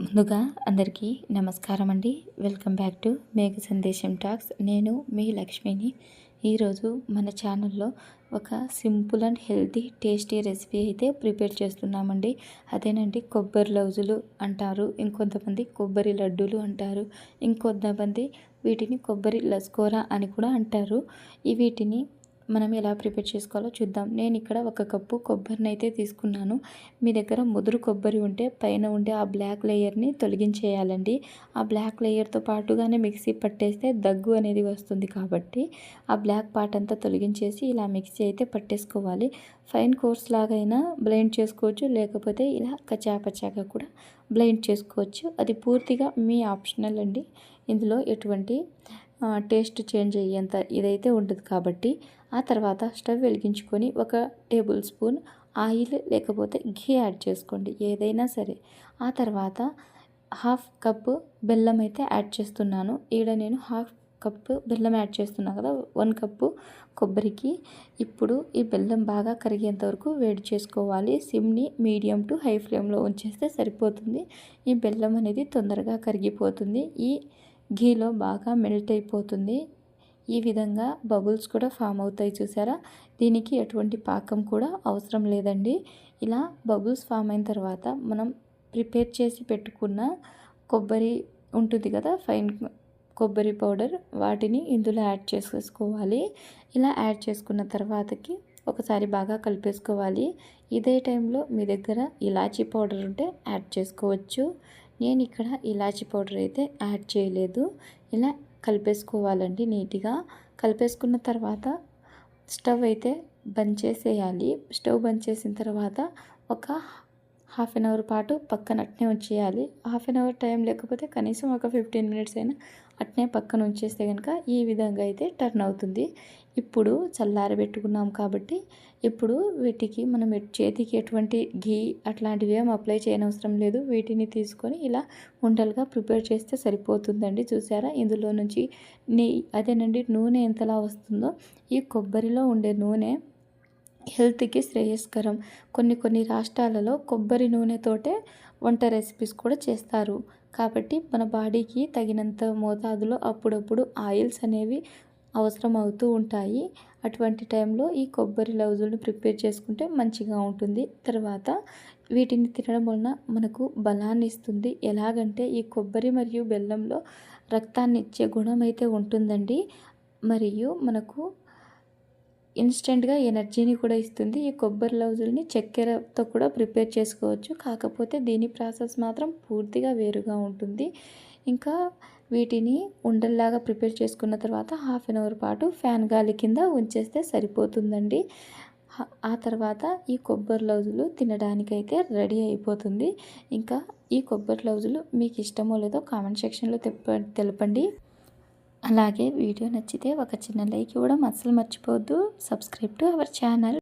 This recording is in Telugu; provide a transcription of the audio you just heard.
ముందుగా అందరికీ నమస్కారం అండి. వెల్కమ్ బ్యాక్ టు మేఘ సందేశం టాక్స్. నేను మీ లక్ష్మిని. ఈరోజు మన ఛానల్లో ఒక simple and healthy tasty recipe అయితే ప్రిపేర్ చేస్తున్నామండి. అదేనండి కొబ్బరి లౌజులు అంటారు ఇంకొంతమంది కొబ్బరి లడ్డూలు అంటారు ఇంకొంతమంది వీటిని కొబ్బరి లస్కోరా అని కూడా అంటారు. ఈ వీటిని మనం ఎలా ప్రిపేర్ చేసుకోవాలో చూద్దాం. నేను ఇక్కడ ఒక కప్పు కొబ్బరిని అయితే తీసుకున్నాను. మీ దగ్గర ముదురు కొబ్బరి ఉంటే పైన ఉండే ఆ బ్లాక్ లేయర్ని తొలగించేయాలండి. ఆ బ్లాక్ లేయర్తో పాటుగానే మిక్సీ పట్టేస్తే దగ్గు అనేది వస్తుంది కాబట్టి ఆ బ్లాక్ పార్ట్ అంతా తొలగించేసి ఇలా మిక్సీ అయితే పట్టేసుకోవాలి. ఫైన్ కోర్స్ లాగైనా బ్లెండ్ చేసుకోవచ్చు. లేకపోతే ఇలా కచాపచాగా కూడా బ్లెండ్ చేసుకోవచ్చు. అది పూర్తిగా మీ ఆప్షనల్ అండి. ఇందులో ఎటువంటి టేస్ట్ చేంజ్ అయ్యేంత ఇదైతే ఉంటుంది కాబట్టి ఆ తర్వాత స్టవ్ వెలిగించుకొని ఒక టేబుల్ స్పూన్ ఆయిల్ లేకపోతే ఘీ యాడ్ చేసుకోండి ఏదైనా సరే. ఆ తర్వాత హాఫ్ కప్పు బెల్లం అయితే యాడ్ చేస్తున్నాను. ఈడ నేను హాఫ్ కప్పు బెల్లం యాడ్ చేస్తున్నాను కదా వన్ కప్పు కొబ్బరికి. ఇప్పుడు ఈ బెల్లం బాగా కరిగేంత వరకు వేడి చేసుకోవాలి. సిమ్ని మీడియం టు హై ఫ్లేమ్లో ఉంచేస్తే సరిపోతుంది. ఈ బెల్లం అనేది తొందరగా కరిగిపోతుంది. ఈ ఘీలో బాగా మెల్ట్ అయిపోతుంది. ఈ విధంగా బబుల్స్ కూడా ఫామ్ అవుతాయి చూసారా? దీనికి ఎటువంటి పాకం కూడా అవసరం లేదండి. ఇలా బబుల్స్ ఫామ్ అయిన తర్వాత మనం ప్రిపేర్ చేసి పెట్టుకున్న కొబ్బరి ఉంటుంది కదా ఫైన్ కొబ్బరి పౌడర్ వాటిని ఇందులో యాడ్ చేసేసుకోవాలి ఇలా యాడ్ చేసుకున్న తర్వాతకి ఒకసారి బాగా కలిపేసుకోవాలి. ఇదే టైంలో మీ దగ్గర ఇలాచీ పౌడర్ ఉంటే యాడ్ చేసుకోవచ్చు. నేను ఇక్కడ ఇలాచీ పౌడర్ అయితే యాడ్ చేయలేదు. ఇలా కలిపేసుకోవాలండి నీట్గా. కలిపేసుకున్న తర్వాత స్టవ్ అయితే బంద్ చేసేయాలి. స్టవ్ బంద్ చేసిన తర్వాత ఒక హాఫ్ అన్ అవర్ పాటు పక్కన అట్నే ఉంచేయాలి. హాఫ్ అన్ అవర్ టైం లేకపోతే కనీసం ఒక ఫిఫ్టీన్ మినిట్స్ అయినా అట్నే పక్కన ఉంచేస్తే కనుక ఈ విధంగా అయితే టర్న్ అవుతుంది. ఇప్పుడు చల్లారబెట్టుకున్నాం కాబట్టి ఇప్పుడు వీటికి మనం చేతికి ఎటువంటి ఘీ అట్లాంటివి ఏం అప్లై చేయనవసరం లేదు. వీటిని తీసుకొని ఇలా ఉండలుగా ప్రిపేర్ చేస్తే సరిపోతుందండి. చూసారా? ఇందులో నుంచి నెయ్యి అదేనండి నూనె ఎంతలా వస్తుందో? ఈ కొబ్బరిలో ఉండే నూనె హెల్త్కి శ్రేయస్కరం. కొన్ని కొన్ని రాష్ట్రాలలో కొబ్బరి నూనెతోటే వంట రెసిపీస్ కూడా చేస్తారు. కాబట్టి మన బాడీకి తగినంత మోతాదులో అప్పుడప్పుడు ఆయిల్స్ అనేవి అవసరం అవుతూ ఉంటాయి. అటువంటి టైంలో ఈ కొబ్బరి లౌజులను ప్రిపేర్ చేసుకుంటే మంచిగా ఉంటుంది. తర్వాత వీటిని తినడం వలన మనకు బలాన్ని ఇస్తుంది. ఎలాగంటే ఈ కొబ్బరి మరియు బెల్లంలో రక్తాన్ని ఇచ్చే గుణం అయితే ఉంటుందండి. మరియు మనకు ఇన్స్టెంట్గా ఎనర్జీని కూడా ఇస్తుంది. ఈ కొబ్బరి లౌజుల్ని చక్కెరతో కూడా ప్రిపేర్ చేసుకోవచ్చు. కాకపోతే దీని ప్రాసెస్ మాత్రం పూర్తిగా వేరుగా ఉంటుంది. ఇంకా వీటిని ఉండల్లాగా ప్రిపేర్ చేసుకున్న తర్వాత హాఫ్ అన్ అవర్ పాటు ఫ్యాన్ గాలి కింద ఉంచేస్తే సరిపోతుందండి. ఆ తర్వాత ఈ కొబ్బరి లౌజులు తినడానికైతే రెడీ అయిపోతుంది. ఇంకా ఈ కొబ్బరి లౌజులు మీకు ఇష్టమో లేదో కామెంట్ సెక్షన్లో తెప్ప తెలపండి. అలాగే వీడియో నచ్చితే ఒక చిన్న లైక్ ఇవ్వడం అస్సలు మర్చిపోవద్దు. Subscribe to our channel.